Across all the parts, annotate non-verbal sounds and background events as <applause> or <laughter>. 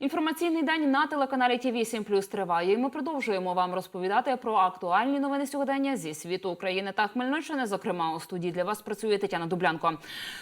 Інформаційний день на телеканалі ТВ 7 Плюс триває. І ми продовжуємо вам розповідати про актуальні новини сьогодення зі світу України та Хмельниччини. Зокрема, у студії для вас працює Тетяна Дублянко.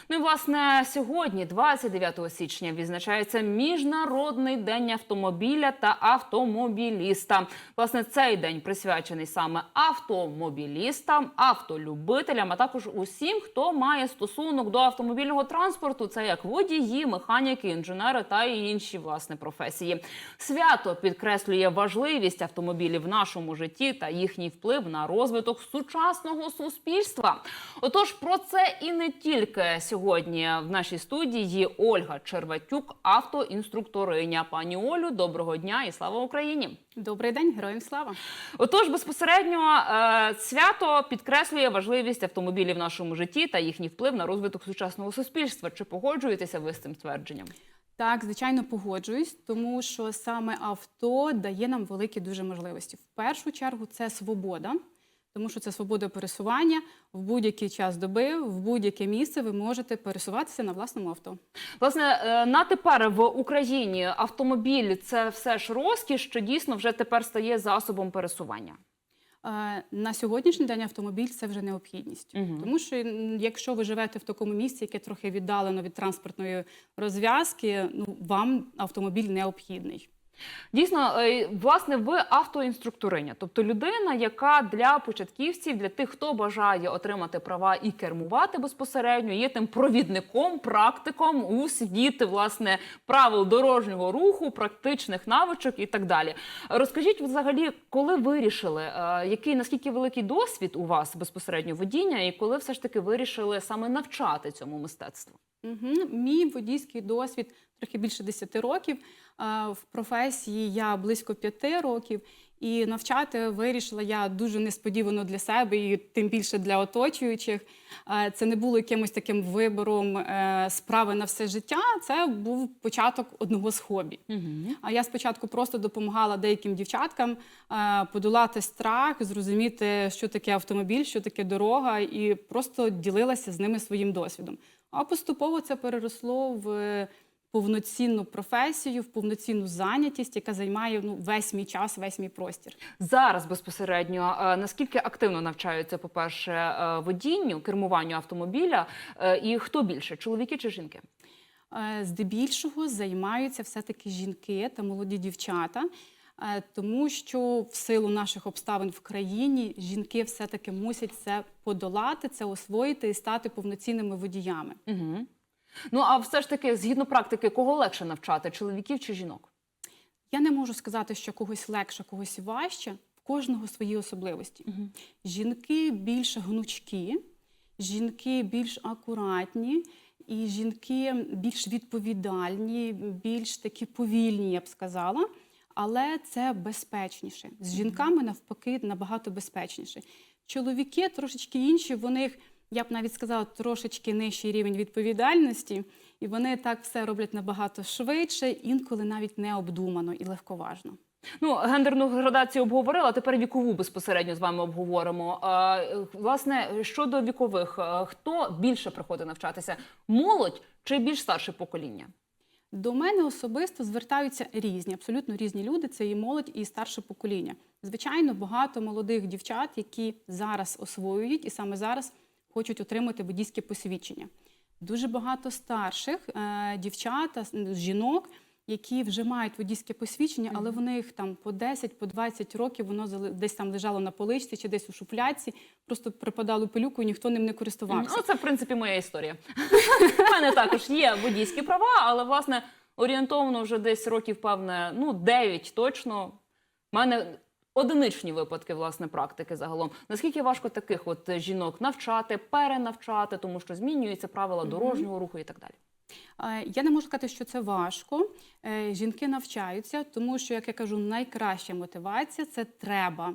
Ну і власне сьогодні, 29 січня, відзначається міжнародний день автомобіля та автомобіліста. Власне, цей день присвячений саме автомобілістам, автолюбителям, а також усім, хто має стосунок до автомобільного транспорту. Це як водії, механіки, інженери та інші власне професії. Свято підкреслює важливість автомобілів в нашому житті та їхній вплив на розвиток сучасного суспільства. Отож, про це і не тільки сьогодні в нашій студії Ольга Черватюк, автоінструкториня. Пані Олю, доброго дня і слава Україні! Добрий день, героям слава. Отож, безпосередньо е, свято підкреслює важливість автомобілів в нашому житті та їхній вплив на розвиток сучасного суспільства. Чи погоджуєтеся ви з цим твердженням? Так, звичайно, погоджуюсь, тому що саме авто дає нам великі дуже можливості. В першу чергу це свобода, тому що це свобода пересування в будь-який час доби, в будь-яке місце ви можете пересуватися на власному авто. Власне, е, на тепер в Україні автомобіль це все ж розкіш, що дійсно вже тепер стає засобом пересування. На сьогоднішній день автомобіль це вже необхідність, угу. тому що якщо ви живете в такому місці, яке трохи віддалено від транспортної розв'язки, ну вам автомобіль необхідний. Дійсно, е, власне, ви автоінструкториня, тобто людина, яка для початківців, для тих, хто бажає отримати права і кермувати безпосередньо, є тим провідником, практиком у світ власне правил дорожнього руху, практичних навичок і так далі. Розкажіть, взагалі, коли вирішили, е, який наскільки великий досвід у вас безпосередньо водіння, і коли все ж таки вирішили саме навчати цьому мистецтву? Угу. Мій водійський досвід трохи більше 10 років. В професії я близько 5 років. І навчати вирішила я дуже несподівано для себе, і тим більше для оточуючих. Це не було якимось таким вибором е, справи на все життя. Це був початок одного з хобі. А я спочатку просто допомагала деяким дівчаткам е, подолати страх, зрозуміти, що таке автомобіль, що таке дорога, і просто ділилася з ними своїм досвідом. А поступово це переросло в повноцінну професію, в повноцінну зайнятість, яка займає ну, весь мій час, весь мій простір. Зараз безпосередньо е, наскільки активно навчаються, по-перше, е, водінню, кермуванню автомобіля, е, і хто більше, чоловіки чи жінки? Е, Здебільшого займаються все-таки жінки та молоді дівчата, тому що в силу наших обставин в країні жінки все-таки мусять це подолати, це освоїти і стати повноцінними водіями. Угу. Ну а все ж таки, згідно практики, кого легше навчати, чоловіків чи жінок? Я не можу сказати, що когось легше, когось важче. В кожного свої особливості. Мгм. Жінки більш гнучкі, жінки більш акуратні, і жінки більш відповідальні, більш такі повільні, я б сказала. Але це безпечніше. З жінками навпаки набагато безпечніше. Чоловіки трошечки інші, в них, я б навіть сказала, трошечки нижчий рівень відповідальності, і вони так все роблять набагато швидше, інколи навіть необдумано і легковажно. Ну, гендерну градацію обговорила. Тепер вікову безпосередньо з вами обговоримо. А, власне, щодо вікових, хто більше приходить навчатися? Молодь чи більш старше покоління? До мене особисто звертаються різні, абсолютно різні люди. Це і молодь, і старше покоління. Звичайно, багато молодих дівчат, які зараз освоюють і саме зараз хочуть отримати водійське посвідчення. Дуже багато старших е, дівчат, жінок, які вже мають водійське посвідчення, але в них там по 10, по 20 років воно десь там лежало на поличці чи десь у шуфляці, просто припадало пилюку, і ніхто ним не користувався. Ну, це, в принципі, моя історія. У мене також є водійські права, але, власне, орієнтовно вже десь років, певне, ну, 9 точно. У мене одиничні випадки, власне, практики загалом. Наскільки важко таких от жінок навчати, перенавчати, тому що змінюються правила дорожнього руху і так далі. Я не можу сказати, що це важко. Е, Жінки навчаються, тому що, як я кажу, найкраща мотивація це треба.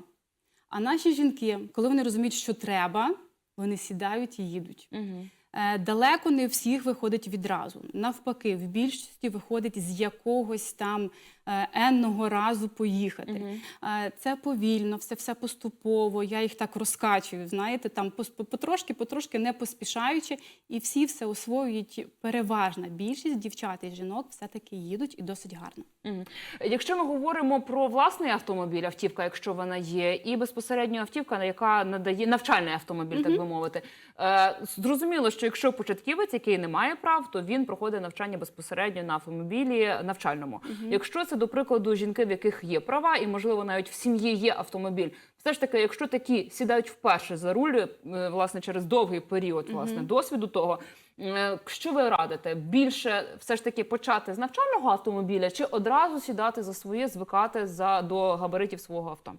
А наші жінки, коли вони розуміють, що треба, вони сідають і їдуть. Угу. Далеко не всіх виходить відразу. Навпаки, в більшості виходить з якогось там енного разу поїхати. Е, Це повільно, все, все поступово. Я їх так розкачую, знаєте, там потрошки, потрошки не поспішаючи, і всі все освоюють. Переважна більшість дівчат і жінок все-таки їдуть і досить гарно. Якщо ми говоримо про власний автомобіль, автівка, якщо вона є, і безпосередньо автівка, яка надає навчальний автомобіль, так би мовити, е, зрозуміло, що якщо початківець, який не має прав, то він проходить навчання безпосередньо на автомобілі навчальному. Якщо це до прикладу жінки, в яких є права, і можливо навіть в сім'ї є автомобіль, все ж таки, якщо такі сідають вперше за руль, е, власне через довгий період власне досвіду того. Е, Що ви радите? Більше все ж таки почати з навчального автомобіля чи одразу сідати за своє, звикати за до габаритів свого авто?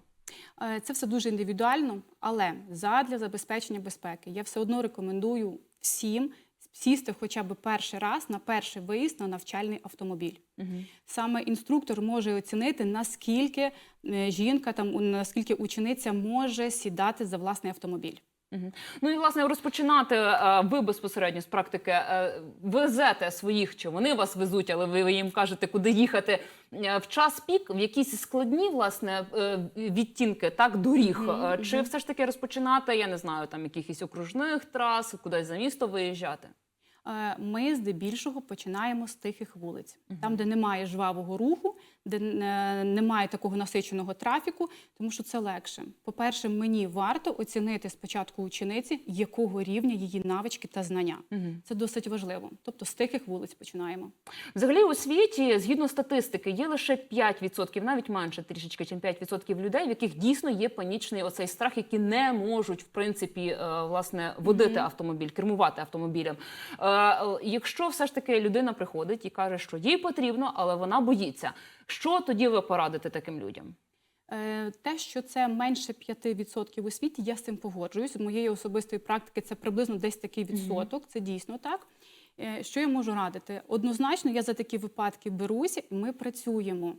Е, Це все дуже індивідуально, але задля забезпечення безпеки я все одно рекомендую всім сісти хоча б перший раз на перший виїзд на навчальний автомобіль. Саме інструктор може оцінити, наскільки е, жінка там наскільки учениця може сідати за власний автомобіль. Ну і власне розпочинати е, ви безпосередньо з практики е, везете своїх, чи вони вас везуть, але ви їм кажете, куди їхати в час пік, в якісь складні власне відтінки так доріг. Чи все ж таки розпочинати, я не знаю, там якихось окружних трас, кудись за місто виїжджати? Е, Ми здебільшого починаємо з тихих вулиць, там, де немає жвавого руху, де е, немає такого насиченого трафіку, тому що це легше. По-перше, мені варто оцінити спочатку учениці, якого рівня її навички та знання. Це досить важливо. Тобто з тихих вулиць починаємо. Взагалі у світі, згідно статистики, є лише 5%, навіть менше трішечки, ніж 5% людей, в яких дійсно є панічний оцей страх, які не можуть в принципі е, власне водити автомобіль, кермувати автомобілем. Е, Якщо все ж таки людина приходить і каже, що їй потрібно, але вона боїться, що тоді ви порадите таким людям? Е, Те, що це менше 5% у світі, я з цим погоджуюсь. З моєї особистої практики це приблизно десь такий відсоток. Це дійсно так. Е, Що я можу радити? Однозначно, я за такі випадки беруся, і ми працюємо.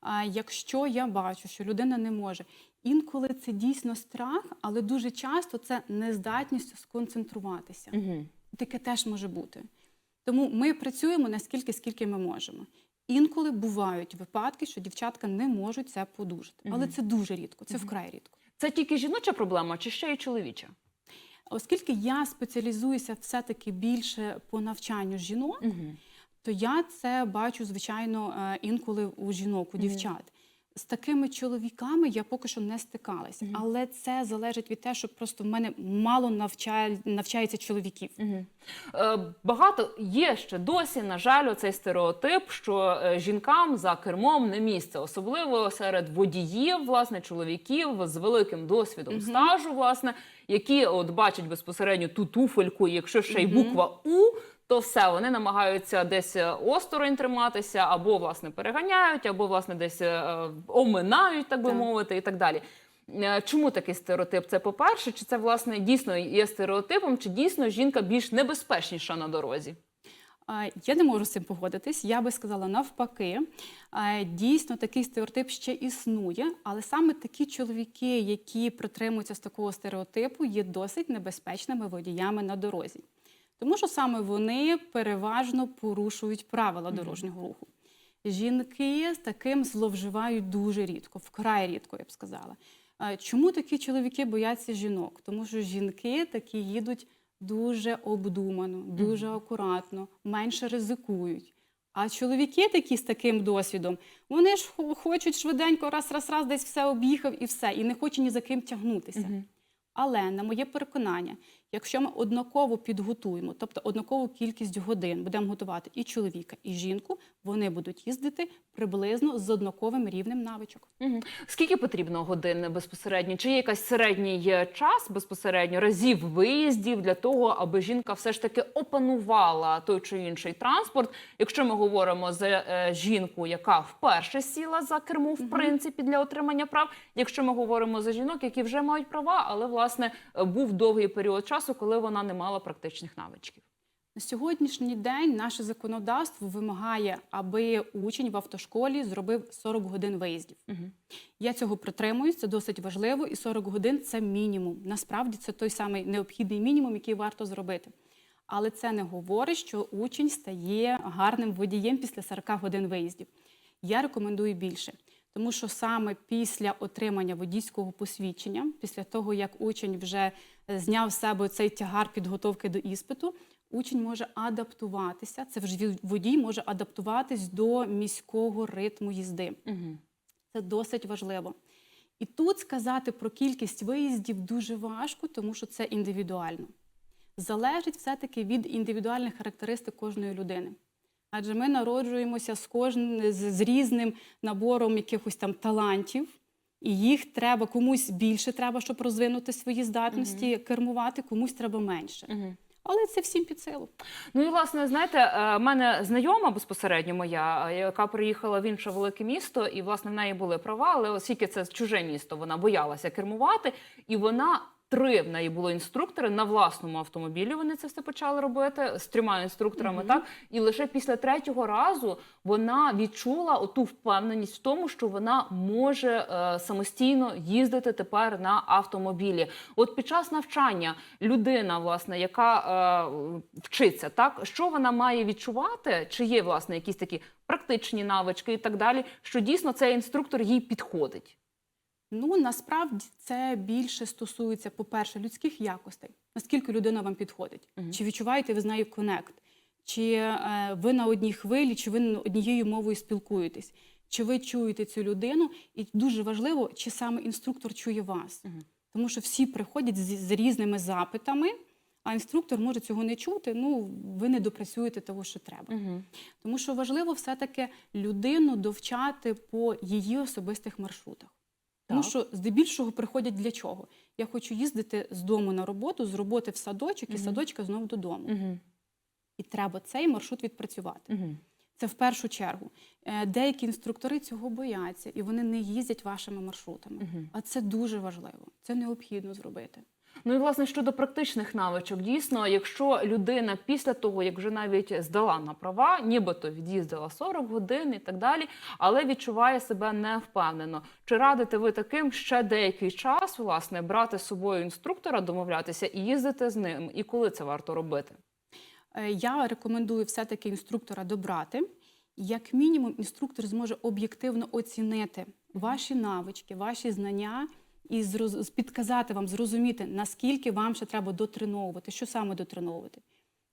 А якщо я бачу, що людина не може, інколи це дійсно страх, але дуже часто це нездатність сконцентруватися. Таке теж може бути. Тому ми працюємо наскільки, скільки ми можемо. Інколи бувають випадки, що дівчатка не можуть це подужати. Але це дуже рідко, це вкрай рідко. Це тільки жіноча проблема, чи ще й чоловіча? Оскільки я спеціалізуюся все-таки більше по навчанню жінок, то я це бачу, звичайно, е, інколи у жінок, у дівчат. З такими чоловіками я поки що не стикалася, але це залежить від того, що просто в мене мало навчає, навчається чоловіків. Е, Багато є ще досі, на жаль, цей стереотип, що е, жінкам за кермом не місце, особливо серед водіїв, власне, чоловіків з великим досвідом стажу, власне, які от бачать безпосередньо ту туфельку, якщо ще й буква У. То все вони намагаються десь е, осторонь триматися, або власне переганяють, або власне десь е, оминають, так би Так. мовити, і так далі. Е, Чому такий стереотип? Це по-перше, чи це власне дійсно є стереотипом, чи дійсно жінка більш небезпечніша на дорозі? Я не можу з цим погодитись. Я би сказала навпаки. Дійсно, такий стереотип ще існує, але саме такі чоловіки, які притримуються з такого стереотипу, є досить небезпечними водіями на дорозі. Тому що саме вони переважно порушують правила дорожнього руху. Жінки з таким зловживають дуже рідко, вкрай рідко, я б сказала. Чому такі чоловіки бояться жінок? Тому що жінки такі їдуть дуже обдумано, дуже акуратно, менше ризикують. А чоловіки такі з таким досвідом, вони ж хочуть швиденько раз, раз, раз десь все об'їхав і все, і не хоче ні за ким тягнутися. Але на моє переконання, якщо ми однаково підготуємо, тобто однакову кількість годин будемо готувати і чоловіка, і жінку, вони будуть їздити приблизно з однаковим рівнем навичок. Угу. Скільки потрібно годин безпосередньо? Чи є якийсь середній е, час безпосередньо разів виїздів для того, аби жінка все ж таки опанувала той чи інший транспорт? Якщо ми говоримо за е, жінку, яка вперше сіла за кермо, в принципі, для отримання прав. Якщо ми говоримо за жінок, які вже мають права, але власне е, був довгий період часу, коли вона не мала практичних навичків. На сьогоднішній день наше законодавство вимагає, аби учень в автошколі зробив 40 годин виїздів. Я цього притримуюсь, це досить важливо, і 40 годин це мінімум. Насправді це той самий необхідний мінімум, який варто зробити. Але це не говорить, що учень стає гарним водієм після 40 годин виїздів. Я рекомендую більше, тому що саме після отримання водійського посвідчення, після того як учень вже е, зняв з себе цей тягар підготовки до іспиту, учень може адаптуватися. Це вже водій може адаптуватись до міського ритму їзди. Угу. Це досить важливо. І тут сказати про кількість виїздів дуже важко, тому що це індивідуально. Залежить все-таки від індивідуальних характеристик кожної людини. Адже ми народжуємося з кожним з, з різним набором якихось там талантів, і їх треба комусь більше треба, щоб розвинути свої здатності, кермувати, комусь треба менше. Угу. Але це всім під силу. Ну і власне, знаєте, е, в мене знайома безпосередньо моя, е, яка приїхала в інше велике місто, і власне в неї були права, але оскільки це чуже місто, вона боялася кермувати, і вона. Три в неї було інструктори на власному автомобілі. Вони це все почали робити з трьома інструкторами. Мгм. Так і лише після третього разу вона відчула оту впевненість в тому, що вона може е, самостійно їздити тепер на автомобілі. От під час навчання людина, власне, яка е, вчиться, так що вона має відчувати, чи є власне якісь такі практичні навички і так далі, що дійсно цей інструктор їй підходить. Ну насправді це більше стосується, по-перше, людських якостей. Наскільки людина вам підходить? Мгм. Чи відчуваєте ви з нею конект? Чи е, ви на одній хвилі, чи ви однією мовою спілкуєтесь? Чи ви чуєте цю людину? І дуже важливо, чи саме інструктор чує вас. Мгм. Тому що всі приходять з, з різними запитами, а інструктор може цього не чути. Ну, ви не допрацюєте того, що треба. Угу. Тому що важливо все-таки людину довчати по її особистих маршрутах. Тому що здебільшого приходять для чого? Я хочу їздити з дому на роботу, з роботи в садочок і з садочка знову додому. І треба цей маршрут відпрацювати. Це в першу чергу. Е, Деякі інструктори цього бояться, і вони не їздять вашими маршрутами. А це дуже важливо. Це необхідно зробити. Ну і власне щодо практичних навичок, дійсно, якщо людина після того, як вже навіть здала на права, нібито від'їздила 40 годин і так далі, але відчуває себе невпевнено. Чи радите ви таким ще деякий час власне брати з собою інструктора, домовлятися і їздити з ним? І коли це варто робити? Е, Я рекомендую все-таки інструктора добрати. Як мінімум, інструктор зможе об'єктивно оцінити ваші навички, ваші знання і підказати вам, зрозуміти, наскільки вам ще треба дотреновувати, що саме дотреновувати.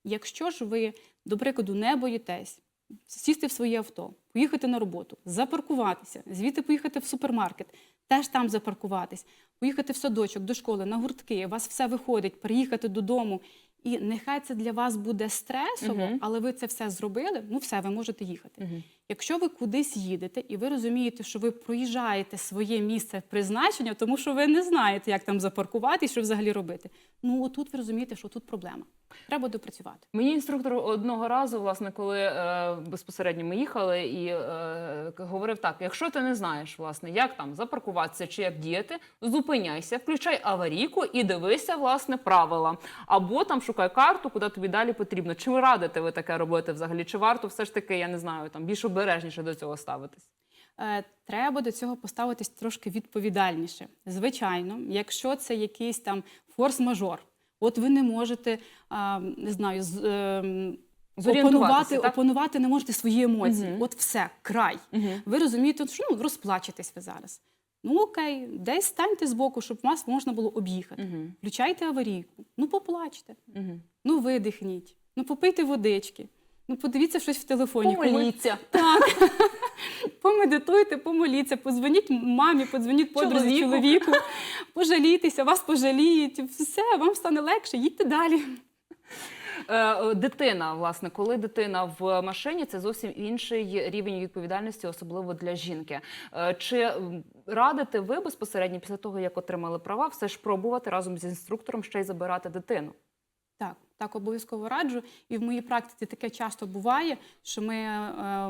Якщо ж ви, до прикладу, не боїтесь сісти в своє авто, поїхати на роботу, запаркуватися, звідти поїхати в супермаркет, теж там запаркуватись, поїхати в садочок, до школи, на гуртки, у вас все виходить, приїхати додому. І нехай це для вас буде стресово, Мгм. але ви це все зробили, ну все, ви можете їхати. Угу. Якщо ви кудись їдете і ви розумієте, що ви проїжджаєте своє місце призначення, тому що ви не знаєте, як там запаркувати і що взагалі робити. Ну отут ви розумієте, що тут проблема. Треба допрацювати. Мені інструктор одного разу, власне, коли е, безпосередньо ми їхали, і е, говорив так: якщо ти не знаєш, власне, як там запаркуватися чи як діяти, зупиняйся, включай аварійку і дивися, власне, правила. Або там шукай карту, куди тобі далі потрібно. Чи ви радите ви таке робити взагалі? Чи варто все ж таки, я не знаю, там більш обережніше до цього ставитись? Е, Треба до цього поставитись трошки відповідальніше. Звичайно, якщо це якийсь там форс-мажор, от ви не можете не знаю, з, ем, опанувати, так? опанувати не можете свої емоції. Мгм. От все, край. Угу. Ви розумієте, що ну, розплачетесь ви зараз. Ну окей, десь станьте збоку, щоб вас можна було об'їхати. Угу. Включайте аварійку, ну поплачте, Угу. ну видихніть, ну попийте водички, ну подивіться щось в телефоні. Помоліться. Так. <laughs> Помедитуйте, помоліться, подзвоніть мамі, подзвоніть подрузі, Чоловіку. чоловіку, пожалійтеся, вас пожаліють. Все, вам стане легше, їдьте далі. Е, Дитина, власне, коли дитина в машині, це зовсім інший рівень відповідальності, особливо для жінки. Е, Чи радите ви безпосередньо після того, як отримали права, все ж пробувати разом з інструктором ще й забирати дитину? Так, так обов'язково раджу. І в моїй практиці таке часто буває, що ми, е,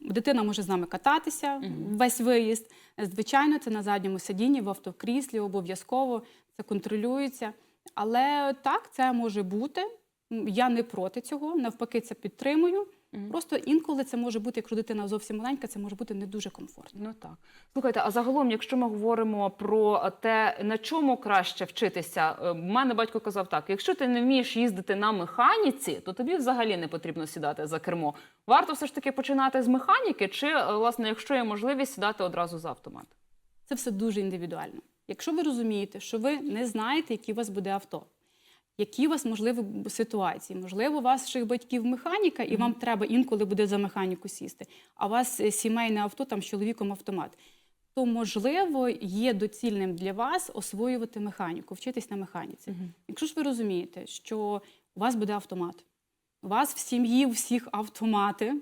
дитина може з нами кататися Мгм. весь виїзд. Звичайно, це на задньому сидінні, в автокріслі, обов'язково це контролюється. Але так, це може бути. Я не проти цього, навпаки, це підтримую. Мгм. Просто інколи це може бути, якщо дитина зовсім маленька, це може бути не дуже комфортно. Ну так. Слухайте, а загалом, якщо ми говоримо про те, на чому краще вчитися, е, в мене батько казав так: якщо ти не вмієш їздити на механіці, то тобі взагалі не потрібно сідати за кермо. Варто все ж таки починати з механіки, чи е, власне, якщо є можливість сідати одразу за автомат? Це все дуже індивідуально. Якщо ви розумієте, що ви не знаєте, яке у вас буде авто, які у вас можливі ситуації, можливо, у ваших батьків механіка, і вам треба інколи буде за механіку сісти, а у вас е, сімейне авто там з чоловіком автомат. То можливо є доцільним для вас освоювати механіку, вчитись на механіці. Якщо ж ви розумієте, що у вас буде автомат, у вас в сім'ї всіх автомати,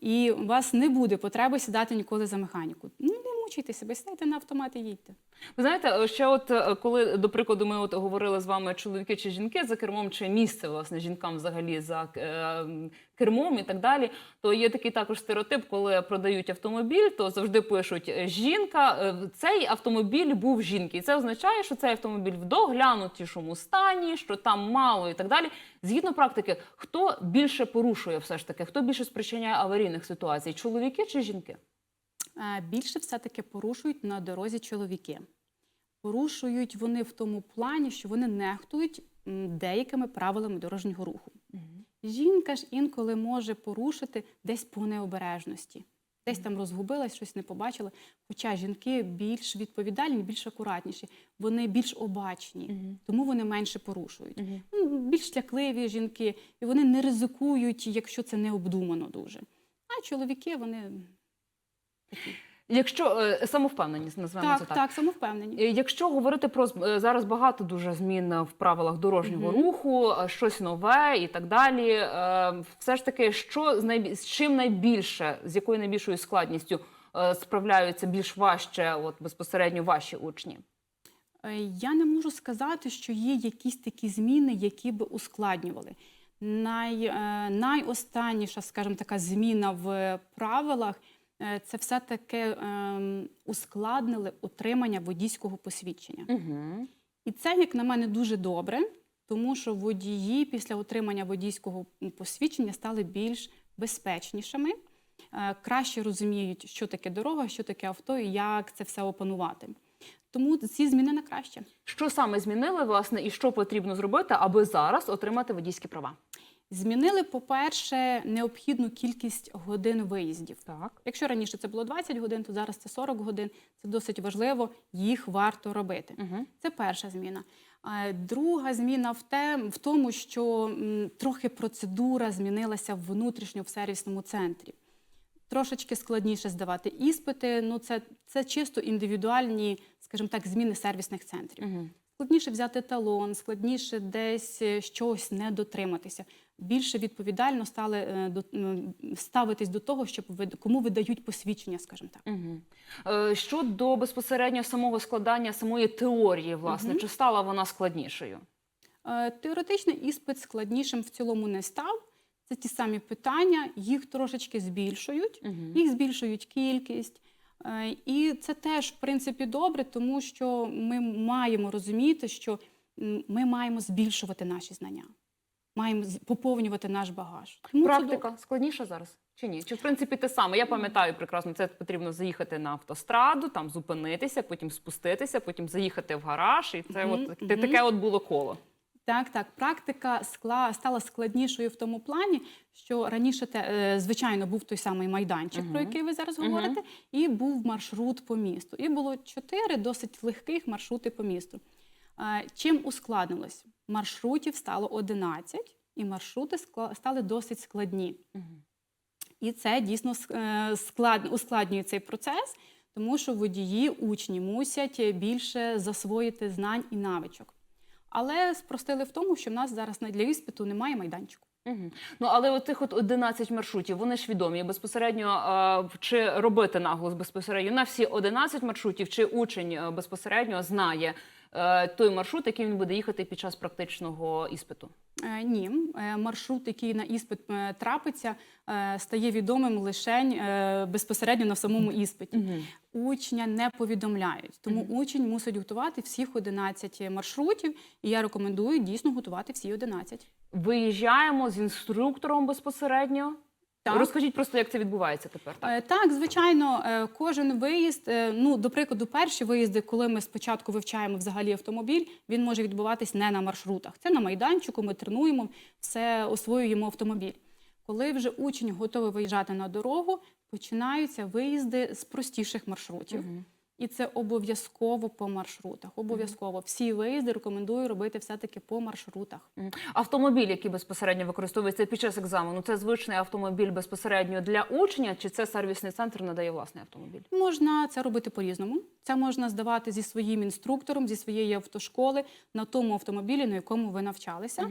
і у вас не буде потреби сідати ніколи за механіку. Ну не мучайте себе, сідайте на автомат і їдьте. Ви знаєте, е, ще от е, коли до прикладу ми от говорили з вами чоловіки чи жінки за кермом, чи місце власне жінкам взагалі за е, кермом і так далі, то є такий також стереотип, коли продають автомобіль, то завжди пишуть жінка. Цей автомобіль був жінки, і це означає, що цей автомобіль в доглянутішому стані, що там мало і так далі. Згідно практики, хто більше порушує, все ж таки, хто більше спричиняє аварійних ситуацій, чоловіки чи жінки? Е, Більше все-таки порушують на дорозі чоловіки. Порушують вони в тому плані, що вони нехтують деякими правилами дорожнього руху. Жінка ж інколи може порушити десь по необережності. Десь там розгубилась, щось не побачила. Хоча жінки більш відповідальні, більш акуратніші, вони більш обачні, тому вони менше порушують. Ну, Більш лякливі жінки, і вони не ризикують, якщо це не обдумано дуже. А чоловіки вони. Якщо е, самовпевненість назвемо Так, це так, так. самовпевнені. Е, Якщо говорити про е, зараз багато дуже змін в правилах дорожнього Мгм. руху, е, щось нове і так далі. Все ж таки, що з найбі- з чим найбільше, з якою найбільшою складністю справляються більш важче, от безпосередньо ваші учні? Я не можу сказати, що є якісь такі зміни, які би ускладнювали. Най, найостанніша, скажімо, така зміна в правилах це все-таки ем, ускладнили отримання водійського посвідчення. Угу. І це, як на мене, дуже добре, тому що водії після отримання водійського посвідчення стали більш безпечнішими, е, краще розуміють, що таке дорога, що таке авто і як це все опанувати. Тому ці зміни на краще. Що саме змінили, власне, і що потрібно зробити, аби зараз отримати водійські права? Змінили, по-перше, необхідну кількість годин виїздів. Так. Якщо раніше це було 20 годин, то зараз це 40 годин. Це досить важливо, їх варто робити. Угу. Це перша зміна. Друга зміна в, те, в тому, що трохи процедура змінилася внутрішньо в сервісному центрі. Трошечки складніше здавати іспити. Ну, це, це чисто індивідуальні, скажімо так, зміни сервісних центрів. Угу. Складніше взяти талон, складніше десь е, щось не дотриматися. Більше відповідально стали е, до, ставитись до того, щоб ви, кому видають посвідчення, скажімо так. Угу. Щодо безпосередньо самого складання самої теорії, власне, Мгм. чи стала вона складнішою? Теоретичний іспит складнішим в цілому не став. Це ті самі питання, їх трошечки збільшують, Угу. їх збільшують кількість. Е, І це теж, в принципі, добре, тому що ми маємо розуміти, що ми маємо збільшувати наші знання, маємо поповнювати наш багаж. Тому Практика складніша зараз чи ні? Чи в принципі те саме? Я пам'ятаю прекрасно, це потрібно заїхати на автостраду, там зупинитися, потім спуститися, потім заїхати в гараж, і це Мгм, от те- мгм. таке от було коло. Так, так. Практика скла... стала складнішою в тому плані, що раніше те, е, звичайно був той самий майданчик, про який ви зараз говорите, і був маршрут по місту. І було чотири досить легких маршрути по місту. Чим ускладнилось? Маршрутів стало 11, і маршрути стали досить складні. І це дійсно е, склад... ускладнює цей процес, тому що водії, учні мусять більше засвоїти знань і навичок. Але спростили в тому, що в нас зараз для іспиту немає майданчику. Угу. Ну але от тих от 11 маршрутів, вони ж відомі. Безпосередньо е, чи робити наголос безпосередньо на всі 11 маршрутів, чи учень е, безпосередньо знає е, той маршрут, який він буде їхати під час практичного іспиту. Е, Ні, Е, маршрут, який на іспит е, трапиться, стає відомим лише безпосередньо на самому іспиті. Учня не повідомляють, тому учень мусить готувати всіх 11 маршрутів, і я рекомендую дійсно готувати всі 11. Виїжджаємо з інструктором безпосередньо. Так. Розкажіть просто, як це відбувається тепер. Так? Е, Так, звичайно, е, кожен виїзд, е, ну, до прикладу, перші виїзди, коли ми спочатку вивчаємо взагалі автомобіль, він може відбуватись не на маршрутах. Це на майданчику, ми тренуємо, все освоюємо автомобіль. Коли вже учень готовий виїжджати на дорогу, починаються виїзди з простіших маршрутів. І це обов'язково по маршрутах. Обов'язково всі виїзди рекомендую робити все-таки по маршрутах. Автомобіль, який безпосередньо використовується під час екзамену, це звичний автомобіль безпосередньо для учня, чи це сервісний центр надає власний автомобіль? Можна це робити по-різному. Це можна здавати зі своїм інструктором, зі своєї автошколи на тому автомобілі, на якому ви навчалися.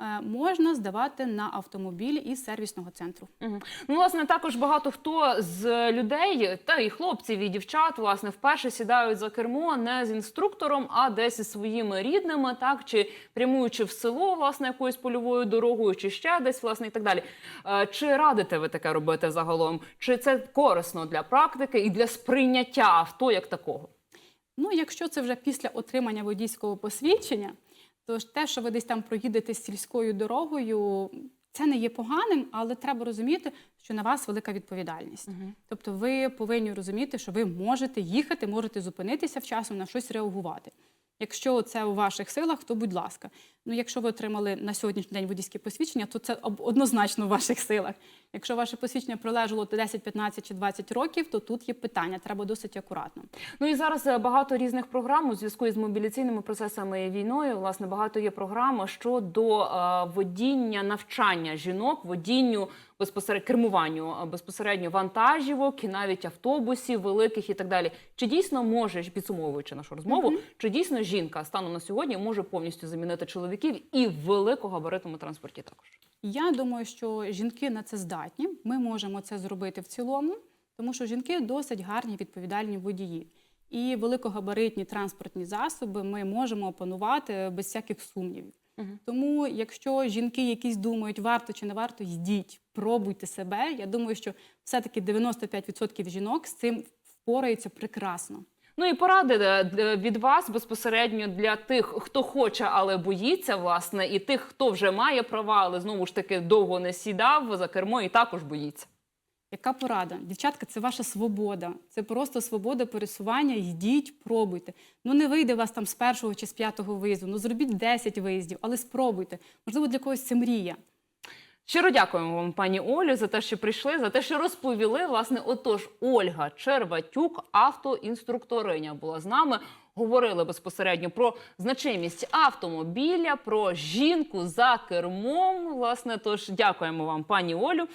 Е, можна здавати на автомобілі із сервісного центру. Мгм. Ну, власне, також багато хто з людей, та і хлопців, і дівчат, власне, вперше сідають за кермо не з інструктором, а десь із своїми рідними, так чи прямуючи в село, власне, якоюсь польовою дорогою, чи ще десь, власне, і так далі. Е, Чи радите ви таке робити загалом? Чи це корисно для практики і для сприйняття авто як такого? Ну, якщо це вже після отримання водійського посвідчення, то ж те, що ви десь там проїдете сільською дорогою, це не є поганим, але треба розуміти, що на вас велика відповідальність. Тобто ви повинні розуміти, що ви можете їхати, можете зупинитися вчасно на щось реагувати. Якщо це у ваших силах, то будь ласка. Ну, якщо ви отримали на сьогоднішній день водійське посвідчення, то це однозначно в ваших силах. Якщо ваше посвідчення пролежало 10, 15 чи 20 років, то тут є питання, треба досить акуратно. Ну і зараз е, багато різних програм у зв'язку із мобілізаційними процесами і війною. Власне, багато є програм щодо е, водіння навчання жінок, водінню безпосередньо кермуванню е, безпосередньо вантажівок і навіть автобусів великих і так далі. Чи дійсно може підсумовуючи нашу розмову, чи дійсно жінка станом на сьогодні може повністю замінити чоловіків і в великогабаритному транспорті також? Я думаю, що жінки на це здатні. Ми можемо це зробити в цілому, тому що жінки досить гарні відповідальні водії. І великогабаритні транспортні засоби ми можемо опанувати без всяких сумнівів. Тому, якщо жінки якісь думають, варто чи не варто, йдіть, пробуйте себе. Я думаю, що все-таки 95% жінок з цим впораються прекрасно. Ну і поради е, від вас безпосередньо для тих, хто хоче, але боїться, власне, і тих, хто вже має права, але знову ж таки довго не сідав за кермо і також боїться. Яка порада? Дівчатка, це ваша свобода. Це просто свобода пересування. Йдіть, пробуйте. Ну не вийде вас там з першого чи з п'ятого виїзду. Ну зробіть 10 виїздів, але спробуйте. Можливо, для когось це мрія. Щиро дякуємо вам, пані Олю, за те, що прийшли, за те, що розповіли. Власне, отож, Ольга Черватюк, автоінструкториня, була з нами. Говорили безпосередньо про значимість автомобіля, про жінку за кермом. Власне, тож дякуємо вам, пані Олю.